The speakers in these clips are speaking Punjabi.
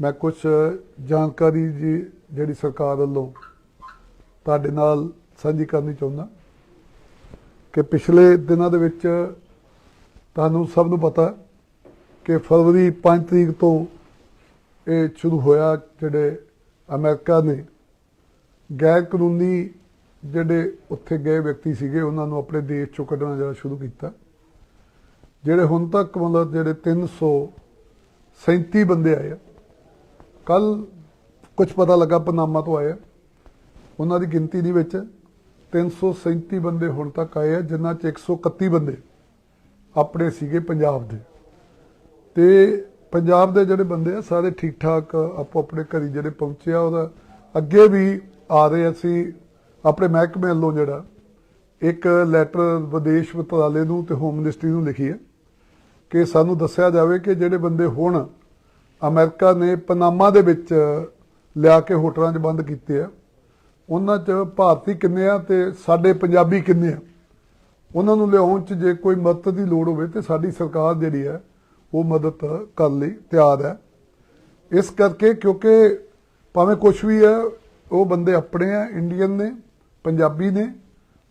ਮੈਂ ਕੁਝ ਜਾਣਕਾਰੀ ਜੀ ਜਿਹੜੀ ਸਰਕਾਰ ਵੱਲੋਂ ਤੁਹਾਡੇ ਨਾਲ ਸਾਂਝੀ ਕਰਨੀ ਚਾਹੁੰਦਾ ਕਿ ਪਿਛਲੇ ਦਿਨਾਂ ਦੇ ਵਿੱਚ ਤੁਹਾਨੂੰ ਸਭ ਨੂੰ ਪਤਾ ਕਿ ਫਰਵਰੀ 5 ਤਰੀਕ ਤੋਂ ਇਹ ਸ਼ੁਰੂ ਹੋਇਆ ਜਿਹੜੇ ਅਮਰੀਕਾ ਨੇ ਗੈਰ ਕਾਨੂੰਨੀ ਜਿਹੜੇ ਉੱਥੇ ਗਏ ਵਿਅਕਤੀ ਸੀਗੇ, ਉਹਨਾਂ ਨੂੰ ਆਪਣੇ ਦੇਸ਼ ਚੋਂ ਕੱਢਣਾ ਜਿਹੜਾ ਸ਼ੁਰੂ ਕੀਤਾ। ਜਿਹੜੇ ਹੁਣ ਤੱਕ ਮਤਲਬ ਜਿਹੜੇ 337 ਬੰਦੇ ਆਏ ਆ ਕੱਲ ਕੁਝ ਪਤਾ ਲੱਗਾ, ਪਨਾਮਾ ਤੋਂ ਆਏ ਆ। ਉਹਨਾਂ ਦੀ ਗਿਣਤੀ ਦੇ ਵਿੱਚ 337 ਬੰਦੇ ਹੁਣ ਤੱਕ ਆਏ ਆ, ਜਿਨ੍ਹਾਂ ਚ 131 ਬੰਦੇ ਆਪਣੇ ਸੀਗੇ ਪੰਜਾਬ ਦੇ। ਤੇ ਪੰਜਾਬ ਦੇ ਜਿਹੜੇ ਬੰਦੇ ਆ, ਸਾਰੇ ਠੀਕ ਠਾਕ ਆਪੋ ਆਪਣੇ ਘਰੀ ਜਿਹੜੇ ਪਹੁੰਚੇ ਆ, ਉਹਦਾ ਅੱਗੇ ਵੀ ਆ ਰਹੇ ਅਸੀਂ, ਆਪਣੇ ਮਹਿਕਮੇ ਵੱਲੋਂ ਜਿਹੜਾ, ਇੱਕ ਲੈਟਰ ਵਿਦੇਸ਼ ਮੰਤਰਾਲੇ ਨੂੰ ਤੇ ਹੋਮ ਮਿਨਿਸਟਰੀ ਨੂੰ ਲਿਖੀ ਹੈ ਕਿ ਸਾਨੂੰ ਦੱਸਿਆ ਜਾਵੇ ਕਿ ਜਿਹੜੇ ਬੰਦੇ ਹੁਣ ਅਮਰੀਕਾ ਨੇ ਪਨਾਮਾ ਦੇ ਵਿੱਚ ਲਿਆ ਕੇ ਹੋਟਲਾਂ 'ਚ ਬੰਦ ਕੀਤੇ ਆ। ਉਹਨਾਂ 'ਚ ਭਾਰਤੀ ਕਿੰਨੇ ਆ ਤੇ ਸਾਡੇ ਪੰਜਾਬੀ ਕਿੰਨੇ ਆ? ਉਹਨਾਂ ਨੂੰ ਲਿਆਉਣ 'ਚ ਜੇ ਕੋਈ ਮਦਦ ਦੀ ਲੋੜ ਹੋਵੇ ਤੇ ਸਾਡੀ ਸਰਕਾਰ ਜਿਹੜੀ ਹੈ, ਉਹ ਮਦਦ ਕਰਨ ਲਈ ਤਿਆਰ ਹੈ। ਇਸ ਕਰਕੇ ਕਿਉਂਕਿ ਭਾਵੇਂ ਕੁਝ ਵੀ ਹੈ, ਉਹ ਬੰਦੇ ਆਪਣੇ ਆ, ਇੰਡੀਅਨ ਨੇ, ਪੰਜਾਬੀ ਨੇ,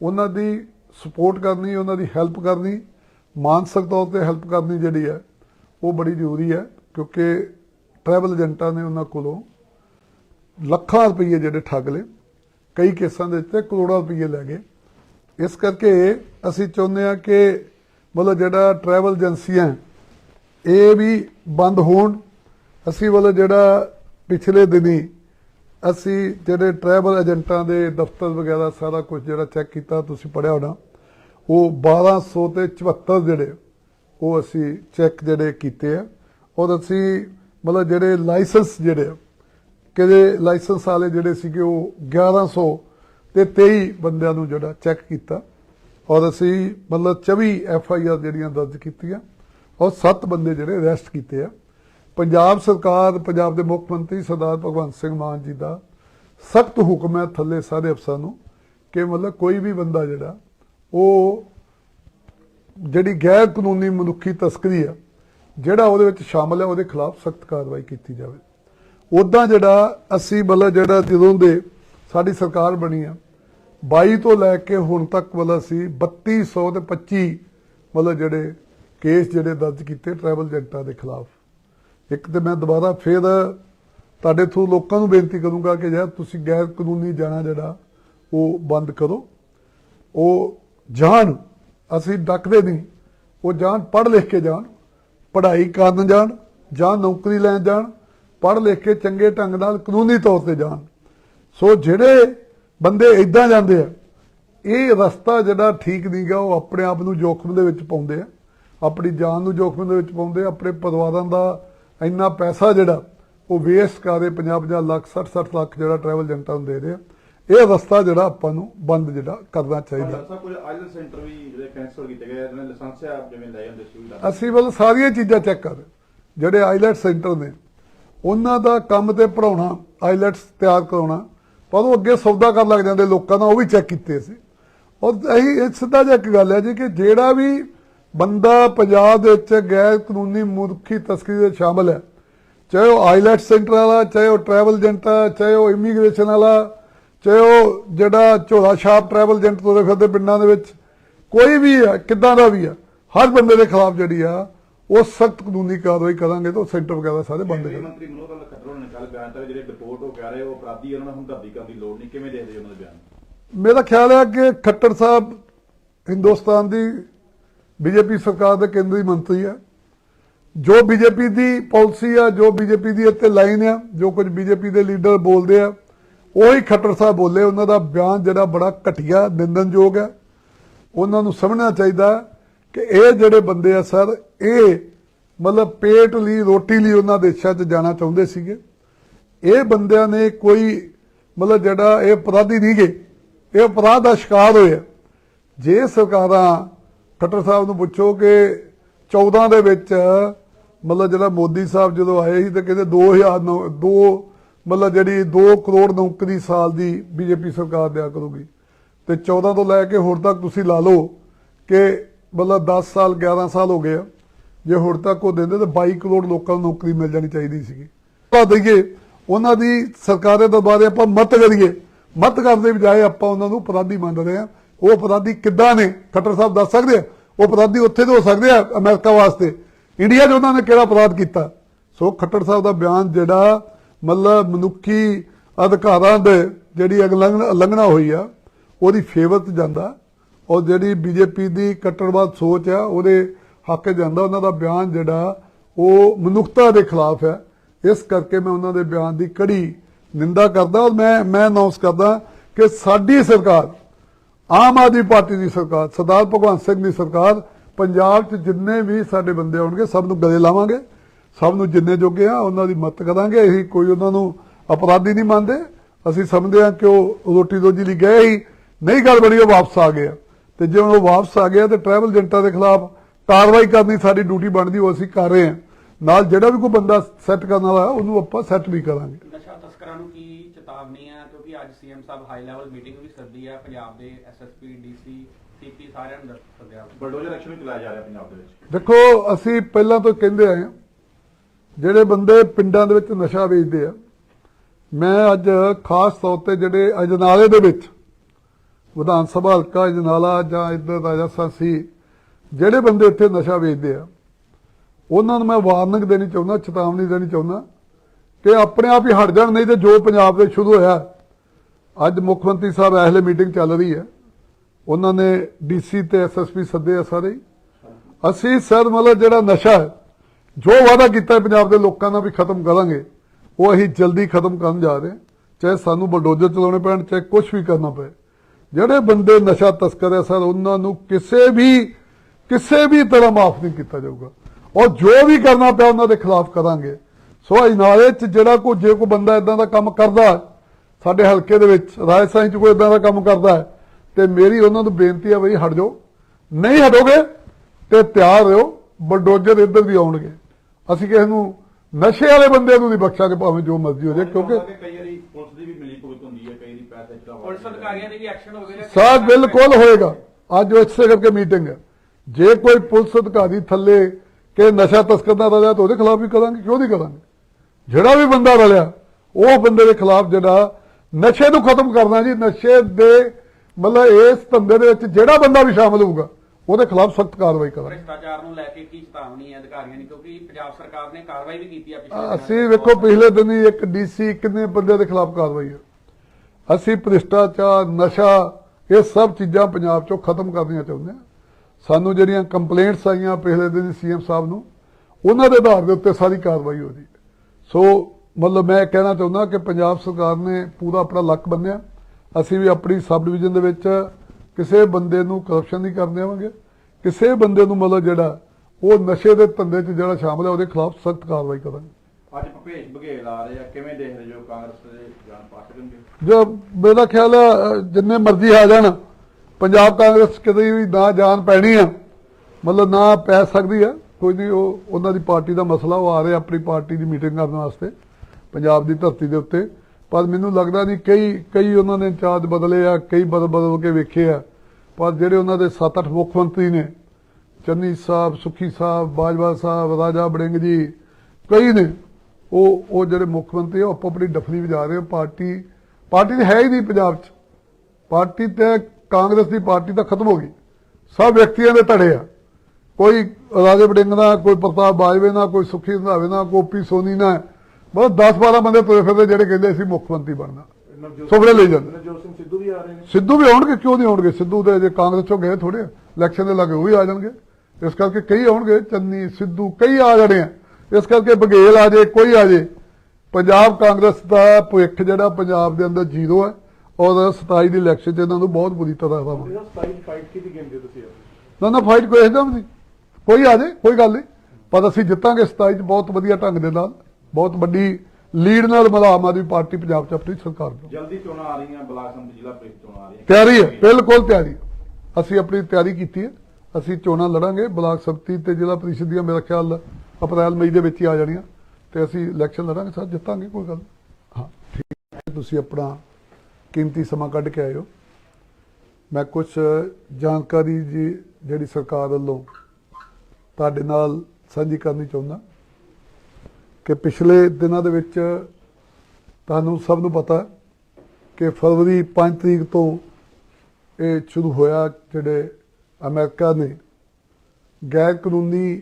ਉਹਨਾਂ ਦੀ ਸਪੋਰਟ ਕਰਨੀ, ਉਹਨਾਂ ਦੀ ਹੈਲਪ ਕਰਨੀ, ਮਾਨਸਿਕ ਤੌਰ ਤੇ ਹੈਲਪ ਕਰਨੀ ਜਿਹੜੀ ਹੈ, ਉਹ ਬੜੀ ਜ਼ਰੂਰੀ ਹੈ। ਕਿਉਂਕਿ ਟਰੈਵਲ ਏਜੰਟਾਂ ਨੇ ਉਹਨਾਂ ਕੋਲੋਂ ਲੱਖਾਂ ਰੁਪਏ ਜਿਹੜੇ ਠੱਗ ਲਏ, ਕਈ ਕੇਸਾਂ ਦੇ ਉੱਤੇ ਕਰੋੜਾਂ ਰੁਪਏ ਲੈ ਗਏ। ਇਸ ਕਰਕੇ ਅਸੀਂ ਚਾਹੁੰਦੇ ਹਾਂ ਕਿ ਮਤਲਬ ਜਿਹੜਾ ਟਰੈਵਲ ਏਜੰਸੀਆਂ ਇਹ ਵੀ ਬੰਦ ਹੋਣ। ਅਸੀਂ ਵੱਲ ਜਿਹੜਾ ਪਿਛਲੇ ਦਿਨੀ ਅਸੀਂ ਜਿਹੜੇ ਟਰੈਵਲ ਏਜੰਟਾਂ ਦੇ ਦਫ਼ਤਰ ਵਗੈਰਾ ਸਾਰਾ ਕੁਝ ਜਿਹੜਾ ਚੈੱਕ ਕੀਤਾ, ਤੁਸੀਂ ਪੜਿਆ ਹੋਣਾ, ਉਹ 1200 ਤੇ 74 ਜਿਹੜੇ ਉਹ ਅਸੀਂ ਚੈੱਕ ਜਿਹੜੇ ਕੀਤੇ ਆ। ਔਰ ਅਸੀਂ ਮਤਲਬ ਜਿਹੜੇ ਲਾਇਸੈਂਸ ਜਿਹੜੇ ਆ, ਕਿਹਦੇ ਲਾਇਸੈਂਸ ਵਾਲੇ ਜਿਹੜੇ ਸੀਗੇ ਉਹ 1100 ਤੇ 23 ਬੰਦਿਆਂ ਨੂੰ ਜਿਹੜਾ ਚੈੱਕ ਕੀਤਾ। ਔਰ ਅਸੀਂ ਮਤਲਬ 24 ਐਫ ਆਈ ਆਰ ਜਿਹੜੀਆਂ ਦਰਜ ਕੀਤੀਆਂ ਔਰ 7 ਬੰਦੇ ਜਿਹੜੇ ਅਰੈਸਟ ਕੀਤੇ ਆ। ਪੰਜਾਬ ਸਰਕਾਰ ਪੰਜਾਬ ਦੇ ਮੁੱਖ ਮੰਤਰੀ ਸਰਦਾਰ ਭਗਵੰਤ ਸਿੰਘ ਮਾਨ ਜੀ ਦਾ ਸਖਤ ਹੁਕਮ ਹੈ ਥੱਲੇ ਸਾਰੇ ਅਫਸਰਾਂ ਨੂੰ ਕਿ ਮਤਲਬ ਕੋਈ ਵੀ ਬੰਦਾ ਜਿਹੜਾ ਉਹ ਜਿਹੜੀ ਗੈਰ ਕਾਨੂੰਨੀ ਮਨੁੱਖੀ ਤਸਕਰੀ ਆ ਜਿਹੜਾ ਉਹਦੇ ਵਿੱਚ ਸ਼ਾਮਲ ਹੈ, ਉਹਦੇ ਖਿਲਾਫ ਸਖਤ ਕਾਰਵਾਈ ਕੀਤੀ ਜਾਵੇ। ਉਦਾਂ ਜਿਹੜਾ ਅਸੀਂ ਮਤਲਬ ਜਿਹੜਾ ਜਦੋਂ ਦੇ ਸਾਡੀ ਸਰਕਾਰ ਬਣੀ ਆ 22 ਤੋਂ ਲੈ ਕੇ ਹੁਣ ਤੱਕ ਮਤਲਬ ਅਸੀਂ 3200 ਤੇ 25 ਮਤਲਬ ਜਿਹੜੇ ਕੇਸ ਜਿਹੜੇ ਦਰਜ ਕੀਤੇ ਟਰੈਵਲ ਏਜੰਟਾਂ ਦੇ ਖਿਲਾਫ। ਇੱਕ ਤੇ ਮੈਂ ਦੁਬਾਰਾ ਫੇਰ ਤੁਹਾਡੇ ਥਰੂ ਲੋਕਾਂ ਨੂੰ ਬੇਨਤੀ ਕਰੂੰਗਾ ਕਿ ਯਾਰ ਤੁਸੀਂ ਗੈਰ ਕਾਨੂੰਨੀ ਜਾਣਾ ਜਿਹੜਾ, ਉਹ ਬੰਦ ਕਰੋ। ਉਹ ਜਾਣ, ਅਸੀਂ ਡੱਕਦੇ ਨਹੀਂ। ਉਹ ਜਾਣ, ਪੜ੍ਹ ਲਿਖ ਕੇ ਜਾਣ। ਪੜ੍ਹਾਈ ਕਰਨ ਜਾਣ ਜਾਂ ਨੌਕਰੀ ਲੈਣ ਜਾਣ, ਪੜ੍ਹ ਲਿਖ ਕੇ ਚੰਗੇ ਢੰਗ ਨਾਲ ਕਾਨੂੰਨੀ ਤੌਰ ਤੇ ਜਾਣ। ਸੋ ਜਿਹੜੇ ਬੰਦੇ ਇਦਾਂ ਜਾਂਦੇ ਆ, ਇਹ ਰਸਤਾ ਜਿਹੜਾ ਠੀਕ ਨਹੀਂਗਾ ਉਹ ਆਪਣੇ ਆਪ ਨੂੰ ਜੋਖਮ ਦੇ ਵਿੱਚ ਪਾਉਂਦੇ ਆ। ਆਪਣੀ ਜਾਨ ਨੂੰ ਜੋਖਮ ਦੇ ਵਿੱਚ ਪਾਉਂਦੇ ਆ, ਆਪਣੇ ਪਰਿਵਾਰਾਂ ਦਾ ਇੰਨਾ ਪੈਸਾ ਜਿਹੜਾ, ਉਹ ਵੇਸਟ ਕਰ ਰਹੇ 50-50 ਲੱਖ 60-60 ਲੱਖ ਜਿਹੜਾ ਟਰੈਵਲ ਏਜੰਟਾਂ ਨੂੰ ਦੇ ਰਹੇ ਆ। ਇਹ ਰਸਤਾ ਜਿਹੜਾ ਆਪਾਂ ਨੂੰ ਬੰਦ ਜਿਹੜਾ ਕਰਨਾ ਚਾਹੀਦਾ। ਡਾਕਟਰ ਸਾਹਿਬ ਕੁਝ ਆਈਲੈਂਡ ਸੈਂਟਰ ਵੀ ਜਿਹੜੇ ਕੈਂਸਲ ਕੀਤੇ ਗਏ ਇਹਨਾਂ ਨੇ ਲਾਇਸੈਂਸ ਆ ਜਿਵੇਂ ਲੈ ਜਾਂਦੇ ਸੀ ਅਸੀਂ ਵੱਲ ਸਾਰੀਆਂ ਚੀਜ਼ਾਂ ਚੈੱਕ ਕਰ ਜਿਹੜੇ ਆਈਲੈਟ ਸੈਂਟਰ ਨੇ ਉਹਨਾਂ ਦਾ ਕੰਮ ਤੇ ਪੜਾਉਣਾ ਆਈਲੈਟਸ ਤਿਆਰ ਕਰਾਉਣਾ ਪਰ ਉਹ ਅੱਗੇ ਸੌਦਾ ਕਰਨ ਲੱਗ ਜਾਂਦੇ ਲੋਕਾਂ ਦਾ ਉਹ ਵੀ ਚੈੱਕ ਕੀਤੇ ਸੀ। ਔਰ ਇਹੀ ਇਹ ਸਿੱਧਾ ਜਿਹਾ ਇੱਕ ਗੱਲ ਹੈ ਜੀ ਕਿ ਜਿਹੜਾ ਵੀ ਬੰਦਾ ਪੰਜਾਬ ਦੇ ਵਿੱਚ ਗੈਰ ਕਾਨੂੰਨੀ ਮੁਰਖੀ ਤਸਕਰੀ ਦੇ ਸ਼ਾਮਲ ਹੈ ਚਾਹੇ ਉਹ ਆਈਲੈਟ ਸੈਂਟਰ ਵਾਲਾ ਚਾਹੇ ਉਹ ਟਰੈਵਲ ਏਜੰਟ ਆ ਚਾਹੇ ਉਹ ਇਮੀਗ੍ਰੇਸ਼ਨ ਵਾਲਾ ਚਾਹੇ ਉਹ ਜਿਹੜਾ ਝੋਲਾ ਛਾਪ ਟਰੈਵਲ ਏਜੰਟ ਤੁਰੇ ਫਿਰਦੇ ਪਿੰਡਾਂ ਦੇ ਵਿੱਚ ਕੋਈ ਵੀ ਆ ਕਿੱਦਾਂ ਦਾ ਵੀ ਆ ਹਰ ਬੰਦੇ ਦੇ ਖਿਲਾਫ ਜਿਹੜੀ ਆ ਉਹ ਸਖਤ ਕਾਨੂੰਨੀ ਕਾਰਵਾਈ ਕਰਾਂਗੇ ਤਾਂ ਸੈਂਟਰ ਵਗੈਰਾ ਸਾਰੇ ਬੰਦ ਕਰਾਂਗੇ। ਮੰਤਰੀ ਮਨੋਹਰ ਲਾਲ ਖੱਟਰ ਨੇ ਕੱਲ ਬਿਆਨ ਦਿੱਤਾ ਜਿਹੜੇ ਡਿਪੋਰਟ ਹੋ ਕਹਿ ਰਹੇ ਉਹ ਅਪਰਾਧੀ ਉਹਨਾਂ ਨੂੰ ਹਮਦਰਦੀ ਕਰਨ ਦੀ ਲੋੜ ਨਹੀਂ। ਕਿਵੇਂ ਦੇਖਦੇ ਉਹਨਾਂ ਦੇ ਬਿਆਨ? ਮੇਰਾ ਖਿਆਲ ਹੈ ਕਿ ਖੱਟਰ ਸਾਹਿਬ ਹਿੰਦੁਸਤਾਨ ਦੀ ਬੀਜੇਪੀ ਸਰਕਾਰ ਦੇ ਕੇਂਦਰੀ ਮੰਤਰੀ ਆ। ਜੋ ਬੀਜੇਪੀ ਦੀ ਪਾਲਿਸੀ ਆ ਜੋ ਬੀਜੇਪੀ ਦੀ ਇੱਥੇ ਲਾਈਨ ਆ ਜੋ ਕੁਝ ਬੀਜੇਪੀ ਦੇ ਲੀਡਰ ਬੋਲਦੇ ਆ ਉਹੀ ਖੱਟਰ ਸਾਹਿਬ ਬੋਲੇ, ਉਹਨਾਂ ਦਾ ਬਿਆਨ ਜਿਹੜਾ ਬੜਾ ਘਟੀਆ ਨਿੰਦਨਯੋਗ ਹੈ। ਉਹਨਾਂ ਨੂੰ ਸਮਝਣਾ ਚਾਹੀਦਾ ਕਿ ਇਹ ਜਿਹੜੇ ਬੰਦੇ ਆ ਸਰ, ਇਹ ਮਤਲਬ ਪੇਟ ਲਈ, ਰੋਟੀ ਲਈ ਉਹਨਾਂ ਦੇਸ਼ਾਂ 'ਚ ਜਾਣਾ ਚਾਹੁੰਦੇ ਸੀਗੇ। ਇਹ ਬੰਦਿਆਂ ਨੇ ਕੋਈ ਮਤਲਬ ਜਿਹੜਾ ਇਹ ਅਪਰਾਧੀ ਨਹੀਂ ਗਏ। ਇਹ ਅਪਰਾਧ ਦਾ ਸ਼ਿਕਾਰ ਹੋਏ ਜੇ ਸਰਕਾਰਾਂ ਖੱਟਰ ਸਾਹਿਬ ਨੂੰ ਪੁੱਛੋ ਕਿ 14 ਦੇ ਵਿੱਚ ਮਤਲਬ ਜਿਹੜਾ ਮੋਦੀ ਸਾਹਿਬ ਜਦੋਂ ਆਏ ਸੀ ਤਾਂ ਕਹਿੰਦੇ 2000 ਨੌ- ਦੋ ਮਤਲਬ ਜਿਹੜੀ 2 ਕਰੋੜ ਨੌਕਰੀ ਸਾਲ ਦੀ ਬੀਜੇਪੀ ਸਰਕਾਰ ਦਿਆ ਕਰੂਗੀ। ਤੇ 14 ਤੋਂ ਲੈ ਕੇ ਹੁਣ ਤੱਕ ਤੁਸੀਂ ਲਾ ਲਓ ਕਿ ਮਤਲਬ 10 ਸਾਲ 11 ਸਾਲ ਹੋ ਗਏ ਆ। ਜੇ ਹੁਣ ਤੱਕ ਉਹ ਦਿੰਦੇ ਤਾਂ 22 ਕਰੋੜ ਲੋਕਾਂ ਨੂੰ ਨੌਕਰੀ ਮਿਲ ਜਾਣੀ ਚਾਹੀਦੀ ਸੀਗੀ। ਪਾ ਦਈਏ, ਉਹਨਾਂ ਦੀ ਸਰਕਾਰ ਦੇ ਦਰਬਾਰੇ ਆਪਾਂ ਮਤ ਕਰੀਏ। ਮਤ ਕਰਨ ਦੇ ਬਜਾਏ ਆਪਾਂ ਉਹਨਾਂ ਨੂੰ ਅਪਰਾਧੀ ਮੰਨ ਰਹੇ ਆ। ਉਹ ਅਪਰਾਧੀ ਕਿੱਦਾਂ ਨੇ? ਖੱਟਰ ਸਾਹਿਬ ਦੱਸ ਸਕਦੇ ਆ? ਉਹ ਅਪਰਾਧੀ ਉੱਥੇ ਦੇ ਹੋ ਸਕਦੇ ਆ ਅਮਰੀਕਾ ਵਾਸਤੇ? ਇੰਡੀਆ 'ਚ ਉਹਨਾਂ ਨੇ ਕਿਹੜਾ ਅਪਰਾਧ ਕੀਤਾ? ਸੋ ਖੱਟਰ ਸਾਹਿਬ ਦਾ ਬਿਆਨ ਜਿਹੜਾ ਮਤਲਬ ਮਨੁੱਖੀ ਅਧਿਕਾਰਾਂ ਦੇ ਜਿਹੜੀ ਉਲੰਘਣਾ ਹੋਈ ਆ, ਉਹਦੀ ਫੇਵਰ 'ਚ ਜਾਂਦਾ। ਔਰ ਜਿਹੜੀ ਬੀਜੇਪੀ ਦੀ ਕੱਟੜਵਾਦ ਸੋਚ ਆ, ਉਹਦੇ ਹੱਕ 'ਚ ਜਾਂਦਾ। ਉਹਨਾਂ ਦਾ ਬਿਆਨ ਜਿਹੜਾ, ਉਹ ਮਨੁੱਖਤਾ ਦੇ ਖਿਲਾਫ ਹੈ। ਇਸ ਕਰਕੇ ਮੈਂ ਉਹਨਾਂ ਦੇ ਬਿਆਨ ਦੀ ਕੜੀ ਨਿੰਦਾ ਕਰਦਾ ਔਰ ਮੈਂ ਮੈਂ ਅਨਾਉਂਸ ਕਰਦਾ ਕਿ ਸਾਡੀ ਸਰਕਾਰ, ਆਮ ਆਦਮੀ ਪਾਰਟੀ ਦੀ ਸਰਕਾਰ, ਸਰਦਾਰ ਭਗਵੰਤ ਸਿੰਘ ਦੀ ਸਰਕਾਰ, ਪੰਜਾਬ 'ਚ ਜਿੰਨੇ ਵੀ ਸਾਡੇ ਬੰਦੇ ਆਉਣਗੇ, ਸਭ ਨੂੰ ਗਲੇ ਲਾਵਾਂਗੇ। ਸਭ ਨੂੰ ਜਿੰਨੇ ਜੋਗੇ ਆ ਉਹਨਾਂ ਦੀ ਮਦਦ ਕਰਾਂਗੇ। ਅਸੀਂ ਕੋਈ ਉਹਨਾਂ ਨੂੰ ਅਪਰਾਧੀ ਨਹੀਂ ਮੰਨਦੇ। ਅਸੀਂ ਸਮਝਦੇ ਹਾਂ ਕਿ ਉਹ ਰੋਟੀ ਰੋਜੀ ਲਈ ਗਏ ਹੀ ਨਹੀਂ ਗੱਲ ਬਣੀ ਉਹ ਵਾਪਸ ਆ ਗਏ ਆ। ਤੇ ਜੇ ਉਹ ਵਾਪਸ ਆ ਗਿਆ ਤੇ ਟਰੈਵਲ ਏਜੰਟਾਂ ਦੇ ਖਿਲਾਫ ਕਾਰਵਾਈ ਕਰਨੀ ਸਾਡੀ ਡਿਊਟੀ ਬਣਦੀ ਉਹ ਅਸੀਂ ਕਰ ਰਹੇ ਹਾਂ। ਨਾਲ ਜਿਹੜਾ ਵੀ ਕੋਈ ਬੰਦਾ ਸੈੱਟ ਕਰਨ ਵਾਲਾ ਉਹਨੂੰ ਆਪਾਂ ਸੈੱਟ ਵੀ ਕਰਾਂਗੇ। ਨਸ਼ਾ ਤਸਕਰਾਂ ਨੂੰ ਕੀ ਚੇਤਾਵਨੀ ਹੈ ਕਿਉਂਕਿ ਅੱਜ ਸੀਐਮ ਸਾਹਿਬ ਹਾਈ ਲੈਵਲ ਮੀਟਿੰਗ ਵੀ ਸੱਦੀ ਹੈ ਪੰਜਾਬ ਦੇ ਐਸਐਸਪੀ ਡੀਸੀ ਸੀਪੀ ਸਾਰਿਆਂ ਨੂੰ ਦੱਸ- ਸੱਦਿਆ ਬਲਡੋਜ਼ਰ ਐਕਸ਼ਨ ਵੀ ਚਲਾਇਆ ਜਾ ਰਿਹਾ ਪੰਜਾਬ ਦੇ ਵਿੱਚ। ਦੇਖੋ ਅਸੀਂ ਪਹਿਲਾਂ ਤੋਂ ਕਹਿੰਦੇ ਆਏ ਹਾਂ ਜਿਹੜੇ ਬੰਦੇ ਪਿੰਡਾਂ ਦੇ ਵਿੱਚ ਨਸ਼ਾ ਵੇਚਦੇ ਆ, ਮੈਂ ਅੱਜ ਖਾਸ ਤੌਰ ਤੇ ਜਿਹੜੇ ਅਜਨਾਲੇ ਦੇ ਵਿੱਚ, ਵਿਧਾਨ ਸਭਾ ਹਲਕਾ ਅਜਨਾਲਾ ਜਾਂ ਇੱਧਰ ਰਾਜਸਥਾਨ ਸੀ, ਜਿਹੜੇ ਬੰਦੇ ਇੱਥੇ ਨਸ਼ਾ ਵੇਚਦੇ ਆ, ਉਹਨਾਂ ਨੂੰ ਮੈਂ ਵਾਰਨਿੰਗ ਦੇਣੀ ਚਾਹੁੰਦਾ, ਚੇਤਾਵਨੀ ਦੇਣੀ ਚਾਹੁੰਦਾ ਕਿ ਆਪਣੇ ਆਪ ਹੀ ਹਟ ਜਾਣ, ਨਹੀਂ ਤੇ ਜੋ ਪੰਜਾਬ ਦੇ ਸ਼ੁਰੂ ਹੋਇਆ, ਅੱਜ ਮੁੱਖ ਮੰਤਰੀ ਸਾਹਿਬ ਐਹਲੇ ਮੀਟਿੰਗ ਚੱਲ ਰਹੀ ਹੈ। ਉਹਨਾਂ ਨੇ ਡੀਸੀ ਤੇ ਐਸਐਸਪੀ ਸੱਦੇ ਆ ਸਾਰੇ। ਅਸੀਂ ਸਰ ਮਤਲਬ ਜਿਹੜਾ ਨਸ਼ਾ ਹੈ ਜੋ ਵਾਅਦਾ ਕੀਤਾ ਹੈ ਪੰਜਾਬ ਦੇ ਲੋਕਾਂ ਨਾਲ ਵੀ ਖਤਮ ਕਰਾਂਗੇ, ਉਹ ਅਸੀਂ ਜਲਦੀ ਖਤਮ ਕਰਨ ਜਾ ਰਹੇ ਹਾਂ। ਚਾਹੇ ਸਾਨੂੰ ਬਲਡੋਜ਼ਰ ਚਲਾਉਣੇ ਪੈਣ, ਚਾਹੇ ਕੁਝ ਵੀ ਕਰਨਾ ਪਏ। ਜਿਹੜੇ ਬੰਦੇ ਨਸ਼ਾ ਤਸਕਰ ਹੈ ਸਰ, ਉਹਨਾਂ ਨੂੰ ਕਿਸੇ ਵੀ ਕਿਸੇ ਵੀ ਤਰ੍ਹਾਂ ਮਾਫ ਨਹੀਂ ਕੀਤਾ ਜਾਊਗਾ। ਔਰ ਜੋ ਵੀ ਕਰਨਾ ਪਿਆ, ਉਹਨਾਂ ਦੇ ਖਿਲਾਫ ਕਰਾਂਗੇ। ਸੋ ਅਜਨਾਲੇ ਚ ਜਿਹੜਾ ਕੋਈ, ਜੇ ਕੋਈ ਬੰਦਾ ਇਦਾਂ ਦਾ ਕੰਮ ਕਰਦਾ ਸਾਡੇ ਹਲਕੇ ਦੇ ਵਿੱਚ, ਰਾਜਸਥਾਨ ਚ ਕੋਈ ਇਦਾਂ ਦਾ ਕੰਮ ਕਰਦਾ ਹੈ, ਤੇ ਮੇਰੀ ਉਹਨਾਂ ਨੂੰ ਬੇਨਤੀ ਹੈ ਬਈ ਹਟ ਜਾਓ। ਨਹੀਂ ਹਟੋਗੇ, ਤੇ ਤਿਆਰ ਰਹੋ। ਬਲਡੋਜ਼ਰ ਇੱਧਰ ਵੀ ਆਉਣਗੇ। ਅਸੀਂ ਕਿਸੇ ਨੂੰ ਨਸ਼ੇ ਵਾਲੇ ਬੰਦੇ ਨੂੰ ਨਹੀਂ ਬਖਸ਼ਾਂਗੇ ਭਾਵੇਂ ਜੋ ਮਰਜ਼ੀ ਹੋ ਜਾਏ ਕਿਉਂਕਿ ਕਈ ਵਾਰੀ ਪੁਲਿਸ ਦੀ ਵੀ ਮਿਲੀ ਭੁਗਤ ਹੁੰਦੀ ਹੈ ਕਈ ਵਾਰੀ ਪੈਸੇ ਚੜਾ ਪੁਲਿਸ ਅਧਿਕਾਰੀਆਂ ਦੇ ਵੀ ਐਕਸ਼ਨ ਹੋਵੇ ਨੇ। ਸਾਥ ਬਿਲਕੁਲ ਹੋਏਗਾ। ਅੱਜ ਉਹ ਇਸੇ ਕਰਕੇ ਮੀਟਿੰਗ ਹੈ। ਜੇ ਕੋਈ ਪੁਲਿਸ ਅਧਿਕਾਰੀ ਥੱਲੇ ਕਿ ਨਸ਼ਾ ਤਸਕਰ ਦਾ ਰਲਿਆ ਤਾਂ ਉਹਦੇ ਖਿਲਾਫ ਵੀ ਕਰਾਂਗੇ ਕਿਉਂ ਨਹੀਂ ਕਰਾਂਗੇ? ਜਿਹੜਾ ਵੀ ਬੰਦਾ ਰਲਿਆ ਉਹ ਬੰਦੇ ਦੇ ਖਿਲਾਫ ਜਿਹੜਾ ਨਸ਼ੇ ਨੂੰ ਖਤਮ ਕਰਨਾ ਜੀ ਨਸ਼ੇ ਦੇ ਮਤਲਬ ਇਸ ਧੰਦੇ ਦੇ ਵਿੱਚ ਜਿਹੜਾ ਬੰਦਾ ਵੀ ਸ਼ਾਮਲ ਹੋਊਗਾ ਉਹਦੇ ਖਿਲਾਫ ਸਖਤ ਕਾਰਵਾਈ ਕਰਾਂਗੇ। ਭ੍ਰਿਸ਼ਟਾਚਾਰ ਨੂੰ ਲੈ ਕੇ ਕੀ ਚੇਤਾਵਨੀ ਹੈ ਅਧਿਕਾਰੀਆਂ ਦੀ? ਕਿਉਂਕਿ ਪੰਜਾਬ ਸਰਕਾਰ ਨੇ ਕਾਰਵਾਈ ਵੀ ਕੀਤੀ ਹੈ ਪਿਛਲੇ। ਅਸੀਂ ਵੇਖੋ ਪਿਛਲੇ ਦਿਨ ਹੀ ਇੱਕ ਡੀਸੀ ਕਿੰਨੇ ਬੰਦੇ ਦੇ ਖਿਲਾਫ ਕਾਰਵਾਈ ਹੈ। ਅਸੀਂ ਭ੍ਰਿਸ਼ਟਾਚਾਰ ਨਸ਼ਾ ਇਹ ਸਭ ਚੀਜ਼ਾਂ ਪੰਜਾਬ ਚੋਂ ਖਤਮ ਕਰਨੀਆਂ ਚਾਹੁੰਦੇ ਹਾਂ। ਸਾਨੂੰ ਜਿਹੜੀਆਂ ਕੰਪਲੇਂਟਸ ਆਈਆਂ ਪਿਛਲੇ ਦਿਨ ਸੀਐਮ ਸਾਹਿਬ ਨੂੰ ਉਹਨਾਂ ਦੇ ਆਧਾਰ ਦੇ ਉੱਤੇ ਸਾਰੀ ਕਾਰਵਾਈ ਹੋ ਰਹੀ ਸੋ ਮਤਲਬ ਮੈਂ ਕਹਿਣਾ ਚਾਹੁੰਦਾ ਕਿ ਪੰਜਾਬ ਸਰਕਾਰ ਨੇ ਪੂਰਾ ਆਪਣਾ ਲੱਕ ਬੰਨਿਆ। ਅਸੀਂ ਵੀ ਆਪਣੀ ਸਬ ਡਿਵੀਜ਼ਨ ਦੇ ਵਿੱਚ ਕਿਸੇ ਬੰਦੇ ਨੂੰ ਕਰਪਸ਼ਨ ਨਹੀਂ ਕਰਨ ਦੇਵਾਂਗੇ। ਕਿਸੇ ਬੰਦੇ ਨੂੰ ਮਤਲਬ ਜਿਹੜਾ ਉਹ ਨਸ਼ੇ ਦੇ ਧੰਦੇ 'ਚ ਜਿਹੜਾ ਸ਼ਾਮਲ ਹੈ ਉਹਦੇ ਖਿਲਾਫ ਸਖਤ ਕਾਰਵਾਈ ਕਰਾਂਗੇ। ਅੱਜ ਭਪੇਸ਼ ਬਘੇਲ ਆ ਰਹੇ ਆ ਕਿਵੇਂ ਦੇਖ ਰਹੇ ਹੋ ਕਾਂਗਰਸ ਦੇ ਜਾਣ ਪਾ ਸਕਣਗੇ ਜੋ ਮੇਰਾ ਖਿਆਲ ਹੈ ਜਿੰਨੇ ਮਰਜ਼ੀ ਆ ਜਾਣ ਪੰਜਾਬ ਕਾਂਗਰਸ ਕਦੇ ਵੀ ਨਾ ਜਾਣ ਪੈਣੀ ਆ ਮਤਲਬ ਨਾ ਪੈ ਸਕਦੀ ਆ ਕੋਈ ਨਹੀਂ ਉਹ ਉਹਨਾਂ ਦੀ ਪਾਰਟੀ ਦਾ ਮਸਲਾ ਉਹ ਆ ਰਹੇ ਆਪਣੀ ਪਾਰਟੀ ਦੀ ਮੀਟਿੰਗ ਕਰਨ ਵਾਸਤੇ ਪੰਜਾਬ ਦੀ ਧਰਤੀ ਦੇ ਉੱਤੇ। ਪਰ ਮੈਨੂੰ ਲੱਗਦਾ ਨਹੀਂ ਕਈ ਕਈ ਉਹਨਾਂ ਨੇ ਇੰਚਾਰਜ ਬਦਲੇ ਆ ਕਈ ਬਦਲ ਬਦਲ ਕੇ ਵੇਖੇ ਆ ਪਰ ਜਿਹੜੇ ਉਹਨਾਂ ਦੇ 7-8 ਮੁੱਖ ਮੰਤਰੀ ਨੇ, ਚੰਨੀ ਸਾਹਿਬ, ਸੁਖੀ ਸਾਹਿਬ, ਬਾਜਵਾ ਸਾਹਿਬ, ਰਾਜਾ ਬੜਿੰਗ ਜੀ, ਕਈ ਨੇ, ਉਹ ਉਹ ਜਿਹੜੇ ਮੁੱਖ ਮੰਤਰੀ ਉਹ ਆਪੋ ਆਪਣੀ ਡਫਲੀ ਵਜਾ ਰਹੇ ਆ। ਪਾਰਟੀ ਪਾਰਟੀ ਤਾਂ ਹੈ ਹੀ ਨਹੀਂ ਪੰਜਾਬ 'ਚ। ਪਾਰਟੀ ਤੇ ਕਾਂਗਰਸ ਦੀ ਪਾਰਟੀ ਤਾਂ ਖਤਮ ਹੋ ਗਈ। ਸਭ ਵਿਅਕਤੀਆਂ ਦੇ ਧੜੇ ਆ। ਕੋਈ ਰਾਜੇ ਬੜਿੰਗ ਦਾ ਕੋਈ ਪ੍ਰਤਾਪ ਬਾਜਵੇ ਨਾ ਕੋਈ ਸੁਖੀ ਰੰਧਾਵੇ ਨਾ ਗੋਪੀ ਸੋਨੀ ਨਾ ਬਸ 10-12 ਬੰਦੇ ਤੁਰੇ ਫਿਰਦੇ ਜਿਹੜੇ ਕਹਿੰਦੇ ਅਸੀਂ ਮੁੱਖ ਮੰਤਰੀ ਬਣਨਾ। ਸੁਪਨੇ ਲਈ ਜਾਂਦੇ। ਨਵਜੋਤ ਸਿੰਘ ਸਿੱਧੂ ਵੀ ਆ ਰਹੇ ਨੇ। ਸਿੱਧੂ ਵੀ ਆਉਣਗੇ ਕਿਉਂ ਨਹੀਂ ਆਉਣਗੇ? ਸਿੱਧੂ ਦੇ ਜੇ ਕਾਂਗਰਸ ਚੋਂ ਗਏ ਥੋੜੇ ਇਲੈਕਸ਼ਨ ਦੇ ਲਾਗੇ ਉਹ ਵੀ ਆ ਜਾਣਗੇ। ਇਸ ਕਰਕੇ ਕਈ ਆਉਣਗੇ ਚੰਨੀ ਸਿੱਧੂ ਕਈ ਆ ਜਾਣੇ ਆ। ਇਸ ਕਰਕੇ ਬਘੇਲ ਆ ਜੇ ਕੋਈ ਆ ਜੇ। ਪੰਜਾਬ ਕਾਂਗਰਸ ਦਾ ਭਵਿੱਖ ਜਿਹੜਾ ਪੰਜਾਬ ਦੇ ਅੰਦਰ ਜ਼ੀਰੋ ਹੈ ਔਰ 27 ਦੀ ਇਲੈਕਸ਼ਨ 'ਚ ਇਹਨਾਂ ਨੂੰ ਬਹੁਤ ਬੁਰੀ ਤਰ੍ਹਾਂ ਦਾ ਫਾਈਟ ਤੁਸੀਂ ਨਾ ਨਾ ਫਾਈਟ ਕੋਈ ਇਹਦਾ ਵੀ ਨਹੀਂ। ਕੋਈ ਆ ਜੇ ਕੋਈ ਗੱਲ ਨਹੀਂ। ਪਰ ਅਸੀਂ ਜਿੱਤਾਂਗੇ 27 ਚ ਬਹੁਤ ਵਧੀਆ ਢੰਗ ਦੇ ਨਾਲ ਬਹੁਤ ਵੱਡੀ ਲੀਡ ਨਾਲ ਮਤਲਬ ਆਮ ਆਦਮੀ ਪਾਰਟੀ ਪੰਜਾਬ 'ਚ ਆਪਣੀ ਸਰਕਾਰ ਨੂੰ ਜਲਦੀ ਚੋਣਾਂ ਆ ਰਹੀਆਂ ਬਲਾਕ ਸੰਮਤੀ ਜ਼ਿਲ੍ਹਾ ਪ੍ਰੀਸ਼ਦ ਚੋਣਾਂ ਆ ਰਹੀਆਂ। ਤਿਆਰੀ ਹੈ ਬਿਲਕੁਲ ਤਿਆਰੀ। ਅਸੀਂ ਆਪਣੀ ਤਿਆਰੀ ਕੀਤੀ ਹੈ ਅਸੀਂ ਚੋਣਾਂ ਲੜਾਂਗੇ ਬਲਾਕ ਸੰਮਤੀ ਤੇ ਜ਼ਿਲ੍ਹਾ ਪ੍ਰੀਸ਼ਦ ਦੀਆਂ ਮੇਰਾ ਖਿਆਲ ਅਪ੍ਰੈਲ ਮਈ ਦੇ ਵਿੱਚ ਹੀ ਆ ਜਾਣੀਆਂ। ਤੇ ਅਸੀਂ ਇਲੈਕਸ਼ਨ ਲੜਾਂਗੇ ਸਰ ਜਿੱਤਾਂਗੇ ਕੋਈ ਗੱਲ। ਹਾਂ ਠੀਕ ਹੈ। ਤੁਸੀਂ ਆਪਣਾ ਕੀਮਤੀ ਸਮਾਂ ਕੱਢ ਕੇ ਆਇਓ। ਮੈਂ ਕੁਝ ਜਾਣਕਾਰੀ ਜੀ ਜਿਹੜੀ ਸਰਕਾਰ ਵੱਲੋਂ ਤੁਹਾਡੇ ਨਾਲ ਸਾਂਝੀ ਕਰਨੀ ਚਾਹੁੰਦਾ। ਕਿ ਪਿਛਲੇ ਦਿਨਾਂ ਦੇ ਵਿੱਚ ਤੁਹਾਨੂੰ ਸਭ ਨੂੰ ਪਤਾ ਕਿ ਫਰਵਰੀ 5 ਤਰੀਕ ਤੋਂ ਇਹ ਸ਼ੁਰੂ ਹੋਇਆ ਜਿਹੜੇ ਅਮਰੀਕਾ ਨੇ ਗੈਰ ਕਾਨੂੰਨੀ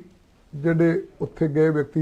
ਜਿਹੜੇ ਉੱਥੇ ਗਏ ਵਿਅਕਤੀ